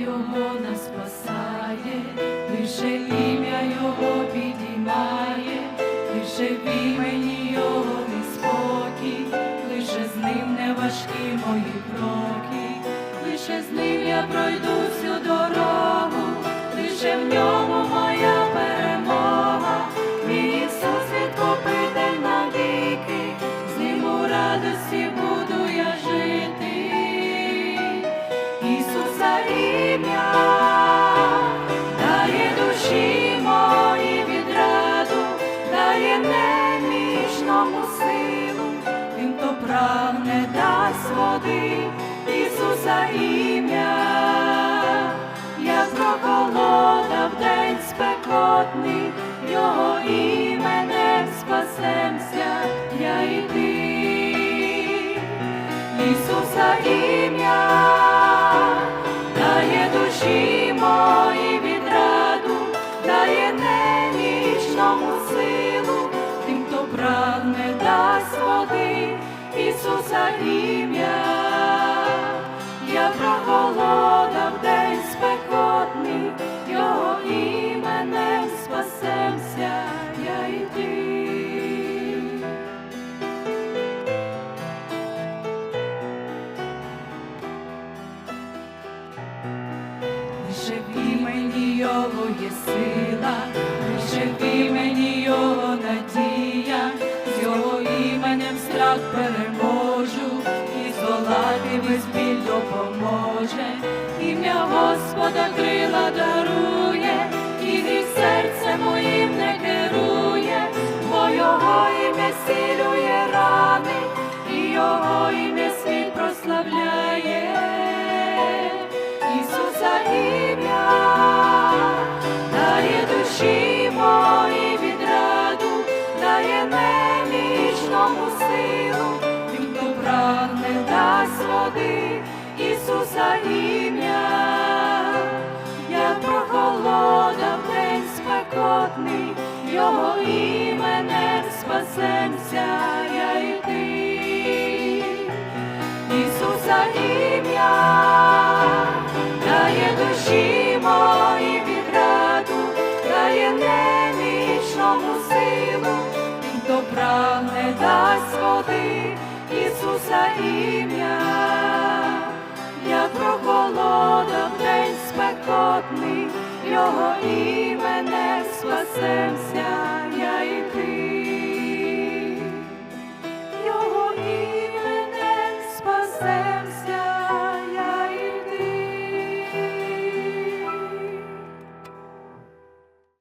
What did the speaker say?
його нас спасає, лише ім'я Його підіймає, лише в імені Його неспокій, лише з ним не важкі мої кроки, лише з ним я пройду всю дорогу, лише в ньому моя перемога, мій Ісус відкупитель навіки, з ним у радості буду я жити. Води, Ісуса ім'я, я проколода в день спекотний, Його іменем спасемся, я і ти. Ісуса ім'я дає душі мої відраду, дає немічному силу, тим, хто прагне дасть води, Ісуса ім'я, спасемся, я і ти. Лише в Його є сила, лише в імені Його надія, з його іменем страх переможу, і здолати весь біль допоможе, ім'я Господа крила дарує, води, Ісуса ім'я, як прохолода в день спекотний, Його іменем спасемся, я і ти. Ісуса ім'я дає душі мої відраду, дає немічному силу, тим, хто прагне дасть води, Ісуса ім'я, як проголодав день спекотний, Його іменем спасемся, я.